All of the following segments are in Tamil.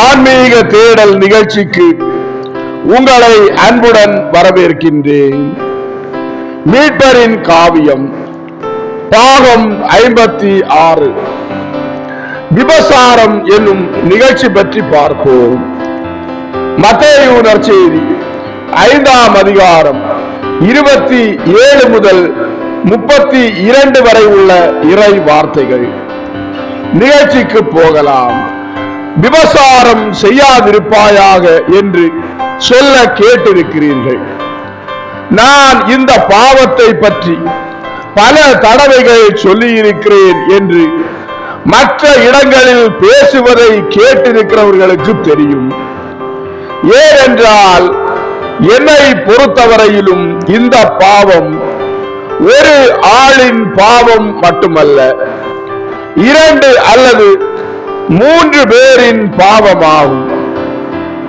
ஆன்மீக தேடல் நிகழ்ச்சிக்கு உங்களை அன்புடன் வரவேற்கின்றேன். மீட்பரின் காவியம் பாகம் ஐம்பத்தி ஆறு. விபசாரம் என்னும் நிகழ்ச்சி பற்றி பார்ப்போம். மத்தேயு செய்தி ஐந்தாம் அதிகாரம் இருபத்தி ஏழு முதல் முப்பத்தி இரண்டு வரை உள்ள இறை வார்த்தைகள். நிகழ்ச்சிக்கு போகலாம். விபசாரம் செய்யாதிருப்பாயாக என்று சொல்ல கேட்டிருக்கிறீர்கள். நான் இந்த பாவத்தை பற்றி பல தடவைகள் சொல்லியிருக்கிறேன் என்று மற்ற இடங்களில் பேசுவதை கேட்டிருக்கிறவர்களுக்கு தெரியும். ஏனென்றால் என்னை பொறுத்தவரையிலும் இந்த பாவம் ஒரு ஆளின் பாவம் மட்டுமல்ல இரண்டு அல்லது மூன்று பேரின் பாவமாகும்.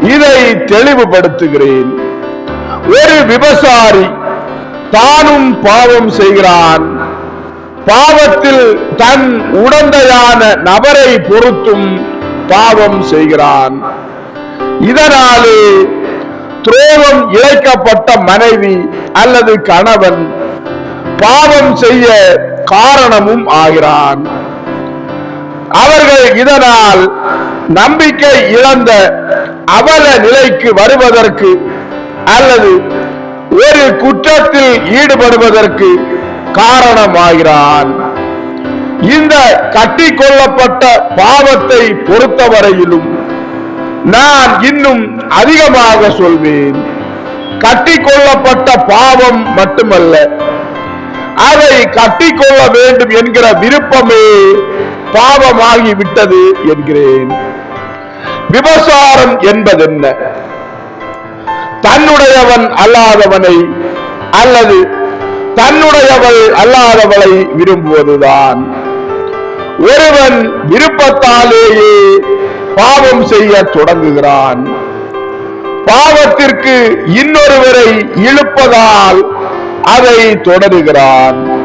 இதை தெளிவுபடுத்துகிறேன். ஒரு விபசாரி தானும் பாவம் செய்கிறான். பாவத்தில் தன் உடந்தையான நபரை பொறுத்தும் பாவம் செய்கிறான். இதனாலே துரோகம் இழைக்கப்பட்ட மனைவி அல்லது கணவன் பாவம் செய்ய காரணமும் ஆகிறான். அவர்கள் இதனால் நம்பிக்கை இழந்த அவல நிலைக்கு வருவதற்கு அல்லது ஒரு குற்றத்தில் ஈடுபடுவதற்கு காரணமாகிறான். இந்த கட்டி கொள்ளப்பட்ட பாவத்தை பொறுத்தவரையிலும் நான் இன்னும் அதிகமாக சொல்வேன். கட்டி கொள்ளப்பட்ட பாவம் மட்டுமல்ல அதை கட்டி கொள்ள வேண்டும் என்கிற விருப்பமே பாவமாகி விட்டது என்கிறேன். விபசாரம் என்பதென்ன? தன்னுடையவன் அல்லாதவனை அல்லது தன்னுடையவள் அல்லாதவளை விரும்புவதுதான். ஒருவன் விருப்பத்தாலேயே பாவம் செய்ய தொடங்குகிறான். பாவத்திற்கு இன்னொருவரை இழுப்பதால் அதை தொடருகிறான்.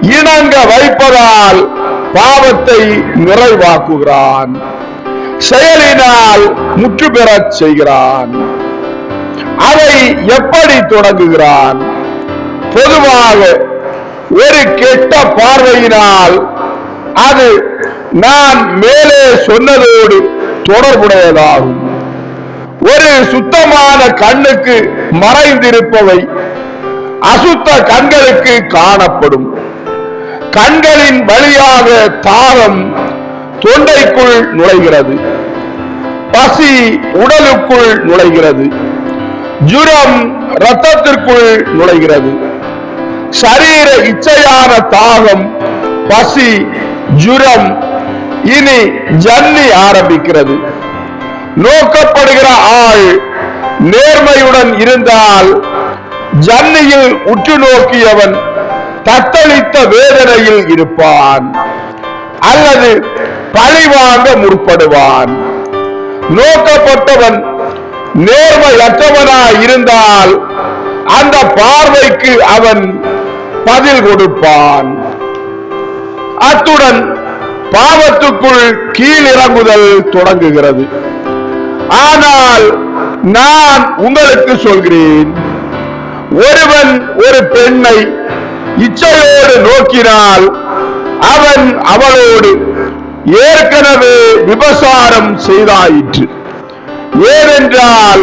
இணங்க வைப்பதால் பாவத்தை நிறைவாக்குகிறான். செயலினால் முற்று பெறச் செய்கிறான். அதை எப்படி தொடங்குகிறான்? பொதுவாக ஒரு கெட்ட பார்வையினால் அது நான் மேலே சொன்னதோடு தொடர்புடையதாகும். ஒரு சுத்தமான கண்ணுக்கு மறைந்திருப்பவை அசுத்த கண்களுக்கு காணப்படும். கண்களின் வழியாக தாகம் தொண்டைக்குள் நுழைகிறது. பசி உடலுக்குள் நுழைகிறது. ஜுரம் ரத்தத்திற்குள் நுழைகிறது. சரீர இச்சையான தாகம் பசி ஜுரம் இனி ஜன்னி ஆரம்பிக்கிறது. நோக்கப்படுகிற ஆள் நேர்மையுடன் இருந்தால் ஜன்னியில் உற்று நோக்கியவன் தத்தளித்த வேதனையில் இருப்பான். அல்லது பழிவாங்க முற்படுவான். நோக்கப்பட்டவன் நேர்மையற்றவனாய் இருந்தால் அந்த பார்வைக்கு அவன் பதில் கொடுப்பான். அத்துடன் பாவத்துக்குள் கீழிறங்குதல் தொடங்குகிறது. ஆனால் நான் உங்களுக்கு சொல்கிறேன். ஒருவன் ஒரு பெண்ணை இச்சையோடு நோக்கினால் அவன் அவளோடு ஏற்கனவே விபசாரம் செய்தாயிற்று. ஏனென்றால்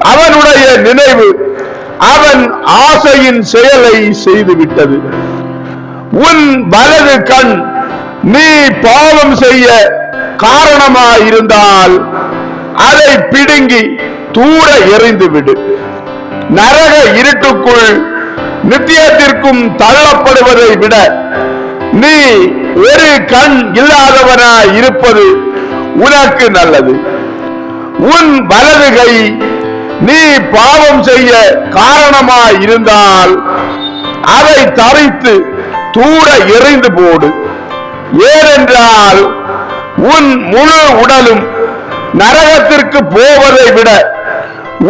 அவனுடைய நினைவு அவன் ஆசையின் செயலை செய்துவிட்டது. உன் வலது கண் நீ பாவம் செய்ய காரணமாயிருந்தால் அதை பிடுங்கி தூர எறிந்துவிடு. நரக இருட்டுக்குள் நித்தியத்திற்கும் தள்ளப்படுவதை விட நீ ஒரு கண் இல்லாதவனாய் இருப்பது உனக்கு நல்லது. உன் வலது கை நீ பாவம் செய்ய காரணமாய் இருந்தால் அதை தவித்து தூர எறிந்து போடு. ஏனென்றால் உன் முழு உடலும் நரகத்திற்கு போவதை விட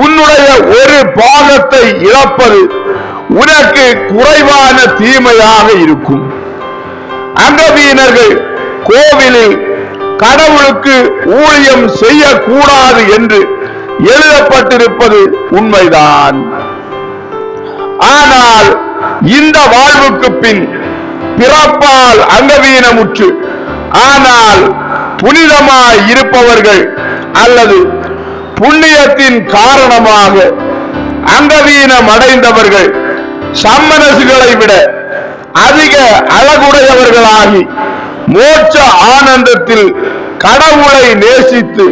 உன்னுடைய ஒரு பாகத்தை இழப்பது உனக்கு குறைவான தீமையாக இருக்கும். அங்கவீனர்கள் கோவிலில் கடவுளுக்கு ஊழியம் செய்யக்கூடாது என்று எழுதப்பட்டிருப்பது உண்மைதான். ஆனால் இந்த வாழ்வுக்கு பின் பிறப்பால் அங்கவீனமுற்று ஆனால் புனிதமாய் இருப்பவர்கள் அல்லது புண்ணியத்தின் காரணமாக அங்கவீனம் அடைந்தவர்கள் சம்மனசுகளை விட அதிக அழகுடையவர்களாகி மோட்ச ஆனந்தத்தில் கடவுளை நேசித்து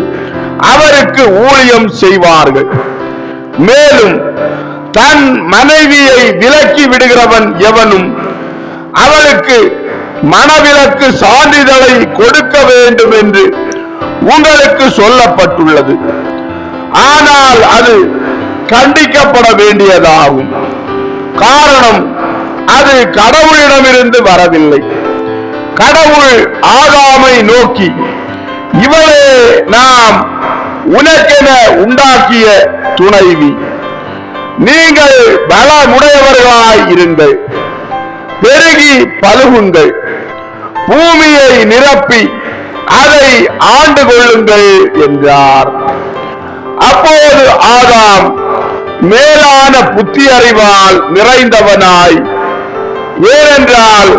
அவருக்கு ஊழியம் செய்வார்கள். மேலும் தன் மனைவியை விலக்கி விடுகிறவன் எவனும் அவளுக்கு மனவிலக்கு சான்றிதழை கொடுக்க வேண்டும் என்று உங்களுக்கு சொல்லப்பட்டுள்ளது. ஆனால் அது கண்டிக்கப்பட வேண்டியதாகும். காரணம் அது கடவுளிடமிருந்து வரவில்லை. கடவுள் ஆகாமை நோக்கி இவளே நாம் உனக்கென உண்டாக்கிய துணைவி. நீங்கள் பலமுடையவர்களாய் இருங்கள். பெருகி பழுகுங்கள். பூமியை நிரப்பி அதை ஆண்டு கொள்ளுங்கள் என்றார். அப்போது ஆதாம் மேலான புத்தி அறிவால் நிறைந்தவனாய். ஏனென்றால்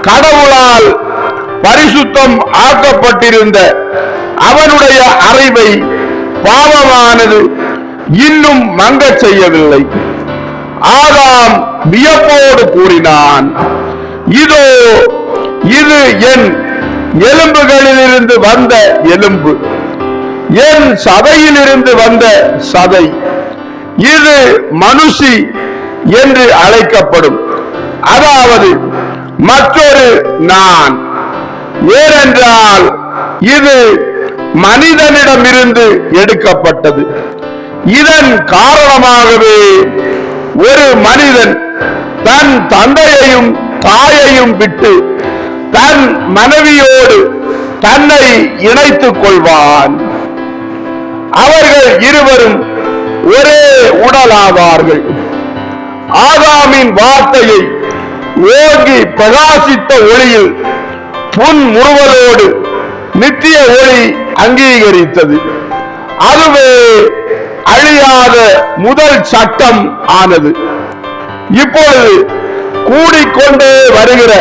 கடவுளால் பரிசுத்தம் ஆக்கப்பட்டிருந்த அவனுடைய அறிவை பாவமானது இன்னும் மங்கச் செய்யவில்லை. ஆதாம் வியப்போடு கூறினான் இதோ இது என் எலும்புகளிலிருந்து வந்த எலும்பு. என் சதையிலிருந்து வந்த சதை. இது மனுஷி என்று அழைக்கப்படும். அதாவது மற்றொரு நான். ஏனென்றால் இது மனிதனிடமிருந்து எடுக்கப்பட்டது. இதன் காரணமாகவே ஒரு மனிதன் தன் தந்தையையும் தாயையும் விட்டு தன் மனைவியோடு தன்னை இணைத்துக் கொள்வான். அவர்கள் இருவரும் ஒரே உடலாவார்கள் ஆதாமின் வார்த்தையை ஓங்கி பிரகாசித்த ஒளியில் புன் முறுவலோடு நித்திய ஒளி அங்கீகரித்தது. அதுவே அழியாத முதல் சட்டம் ஆனது. இப்பொழுது கூடிக்கொண்டே வருகிற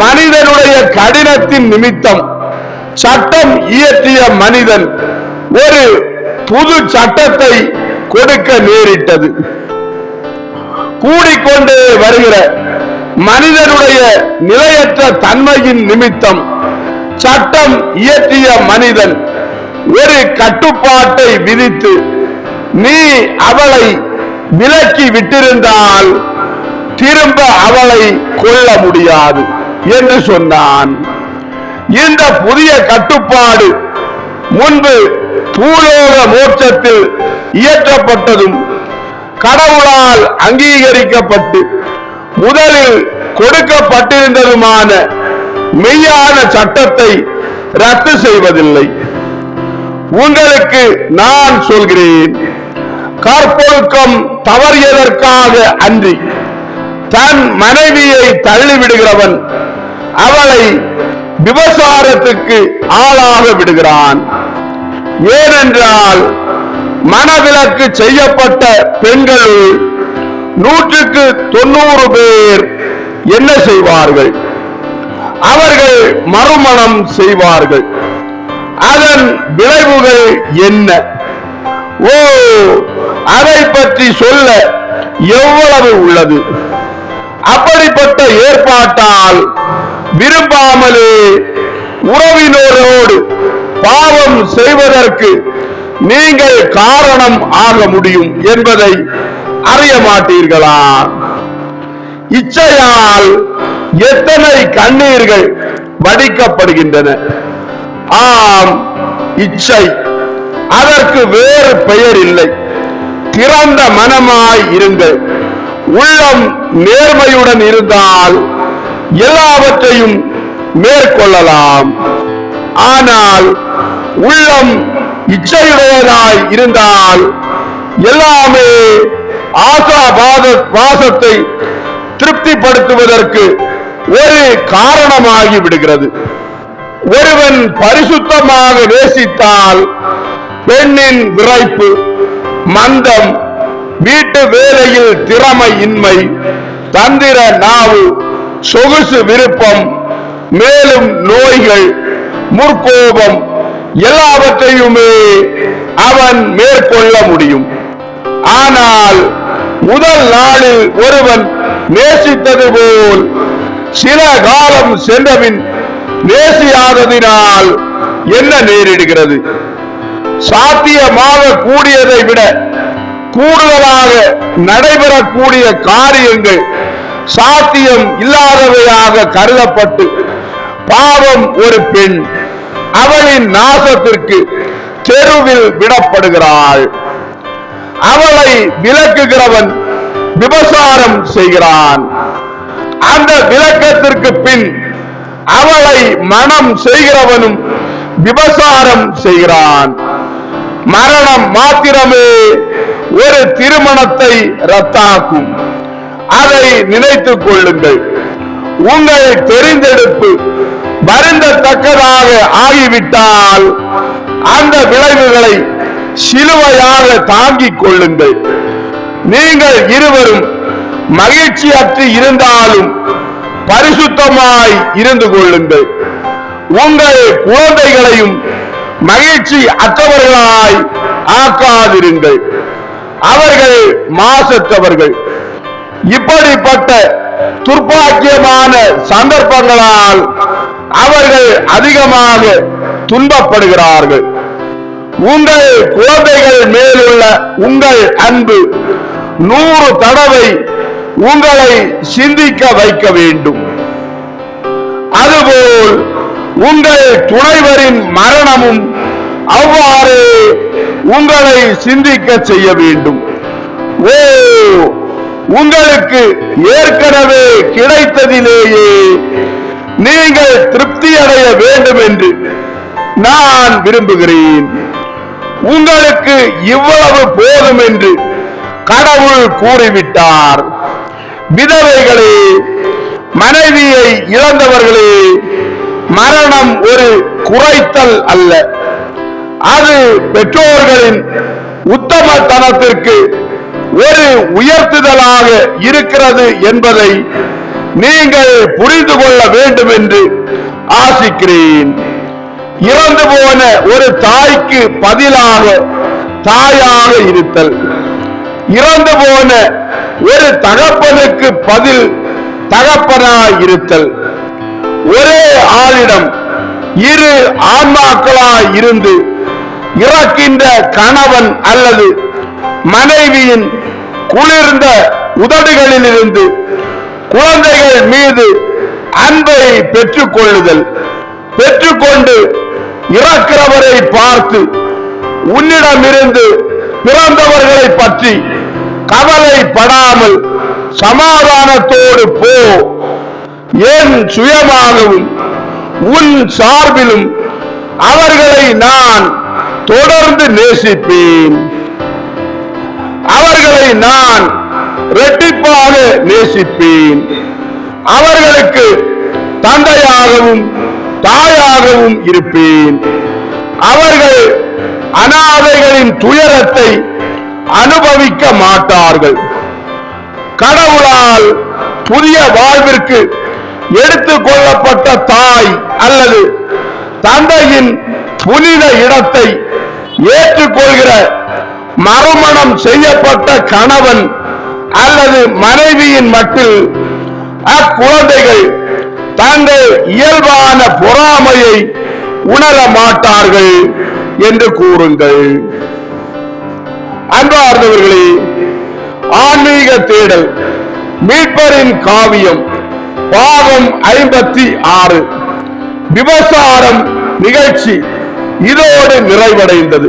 மனிதனுடைய கடினத்தின் நிமித்தம் சட்டம் இயற்றிய மனிதன் ஒரு புது சட்டத்தை கொடுக்க நேரிட்டது. கூடிக்கொண்டே வருகிற மனிதனுடைய நிலையற்ற தன்மையின் நிமித்தம் சட்டம் இயற்றிய மனிதன் ஒரு கட்டுப்பாட்டை விதித்து நீ அவளை விலக்கி விட்டிருந்தால் திரும்ப அவளை கொள்ள முடியாது என்று சொன்னான். இந்த புதிய கட்டுப்பாடு முன்பு பூலோக மோட்சத்தில் இயற்றப்பட்டதும் கடவுளால் அங்கீகரிக்கப்பட்டு முதலில் கொடுக்கப்பட்டிருந்ததுமான மெய்யான சட்டத்தை ரத்து செய்வதில்லை. உங்களுக்கு நான் சொல்கிறேன் கற்பொழுக்கம் தவறியதற்காக அன்றி தன் மனைவியை தள்ளிவிடுகிறவன் அவளை விபசாரத்துக்கு ஆளாக விடுகிறான். ஏனென்றால் மனவிலக்கு செய்யப்பட்ட பெண்களுள் நூற்றுக்கு தொண்ணூறு பேர் என்ன செய்வார்கள்? அவர்கள் மறுமணம் செய்வார்கள். அதன் விளைவுகள் என்ன? ஓ அதை பற்றி சொல்ல எவ்வளவு உள்ளது? அப்படிப்பட்ட ஏற்பாட்டால் விரும்பாமலே உறவினரோடு செய்வதற்கு நீங்கள் காரணம் ஆக முடியும் என்பதை அறிய மாட்டீர்களா? இச்சையால் எத்தனை கண்ணீர்கள் வடிக்கப்படுகின்றன? ஆம் இச்சை. அதற்கு வேறு பெயர் இல்லை. திறந்த மனமாய் இருங்கள் உள்ளம் நேர்மையுடன் இருந்தால் எல்லாவற்றையும் மேற்கொள்ளலாம். ஆனால் உள்ளம் இச்சையுடையதாய் இருந்தால் எல்லாமே ஆசாபாத வாசத்தை திருப்திப்படுத்துவதற்கு ஒரு காரணமாகி விடுகிறது. ஒருவன் பரிசுத்தமாக நேசித்தால் பெண்ணின் விரைப்பு மந்தம் வீட்டு வேலையில் திறமை இன்மை தந்திர நாவு சொகுசு விருப்பம் மேலும் நோய்கள் முற்கோபம் எல்லாவற்றையுமே அவன் மேற்கொள்ள முடியும். ஆனால் முதல் நாளில் ஒருவன் நேசித்தது போல் சில காலம் சென்றபின் நேசியாததினால் என்ன நேரிடுகிறது? சாத்தியமாக கூடியதை விட கூடுதலாக நடைபெறக்கூடிய காரியங்கள் சாத்தியம் இல்லாதவையாக கருதப்பட்டு பாவம் ஒரு பெண் அவளின் நாசத்திற்கு தெருவில் விடப்படுகிறாள். அவளை விளக்குகிறவன் விபசாரம் செய்கிறான். அந்த விளக்கத்திற்கு பின் அவளை மனம் செய்கிறவனும் விபசாரம் செய்கிறான். மரணம் மாத்திரமே ஒரு திருமணத்தை ரத்தாக்கும். அதை நினைத்துக் கொள்ளுங்கள். உங்கள் தெரிந்தெடுப்பு வருந்தத்தக்கதாக ஆகிவிட்டால் அந்த விளைவுகளை சிலுவையாக தாங்கிக் கொள்ளுங்கள். நீங்கள் இருவரும் மகிழ்ச்சியற்று இருந்தாலும் பரிசுத்தமாய் இருந்து கொள்ளுங்கள். உங்கள் குழந்தைகளையும் மகிழ்ச்சி அற்றவர்களாய் ஆக்காதிருங்கள். அவர்கள் மாசற்றவர்கள். இப்படிப்பட்ட துர்ப்பாக்கியமான சந்தர்ப்பங்களால் அவர்கள் அதிகமாக துன்பப்படுகிறார்கள். உங்கள் குழந்தைகள் மேலுள்ள உங்கள் அன்பு நூறு தடவை உங்களை சிந்திக்க வைக்க வேண்டும். அதுபோல் உங்கள் துணைவரின் மரணமும் அவ்வாறு உங்களை சிந்திக்க செய்ய வேண்டும். ஓ உங்களுக்கு ஏற்கனவே கிடைத்ததிலேயே நீங்கள் திருப்தி அடைய வேண்டும் என்று நான் விரும்புகிறேன். உங்களுக்கு இவ்வளவு போதும் என்று கடவுள் கூறிவிட்டார். விதவைகளே மனைவியை இழந்தவர்களே மரணம் ஒரு குறைத்தல் அல்ல. அது பெற்றோர்களின் உத்தமத்தனத்திற்கு ஒரு உயர்த்துதலாக இருக்கிறது என்பதை நீங்கள் புரிந்து கொள்ள வேண்டும் என்று ஆசிக்கிறேன். இறந்து போன ஒரு தாய்க்கு பதிலாக தாயாக இருத்தல். இறந்து போன ஒரு தகப்பனுக்கு பதில் தகப்பனாய் இருத்தல். ஒரே ஆளிடம் இரு ஆன்மாக்களாய் இருந்து இறக்கின்ற கணவன் அல்லது மனைவியின் குளிர்ந்த உதடுகளிலிருந்து குழந்தைகள் மீது அன்பை பெற்றுக் கொள்ளுதல் பெற்றுக்கொண்டு இறக்கிறவரை பார்த்து உன்னிடமிருந்து பிறந்தவர்களை பற்றி கவலைப்படாமல் சமாதானத்தோடு போ. என் சுயமாகவும் உன் சார்பிலும் அவர்களை நான் தொடர்ந்து நேசிப்பேன். அவர்களை நான் இரட்டிப்பாக நேசிப்பேன். அவர்களுக்கு தந்தையாகவும் தாயாகவும் இருப்பேன். அவர்கள் அனாதைகளின் துயரத்தை அனுபவிக்க மாட்டார்கள். கடவுளால் புதிய வாழ்விற்கு எடுத்துக் கொள்ளப்பட்ட தாய் அல்லது தந்தையின் புனித இடத்தை ஏற்றுக்கொள்கிற மறுமணம் செய்யப்பட்ட கணவன் அல்லது மனைவியின் மட்டில் அக்குழந்தைகள் தங்கள் இயல்பான பொறாமையை உணர மாட்டார்கள் என்று கூறுங்கள். அன்பார்ந்தவர்களே ஆன்மீக தேடல் மீட்பரின் காவியம் பாகம் ஐம்பத்தி ஆறு விபசாரம் நிகழ்ச்சி இதோடு நிறைவடைந்தது.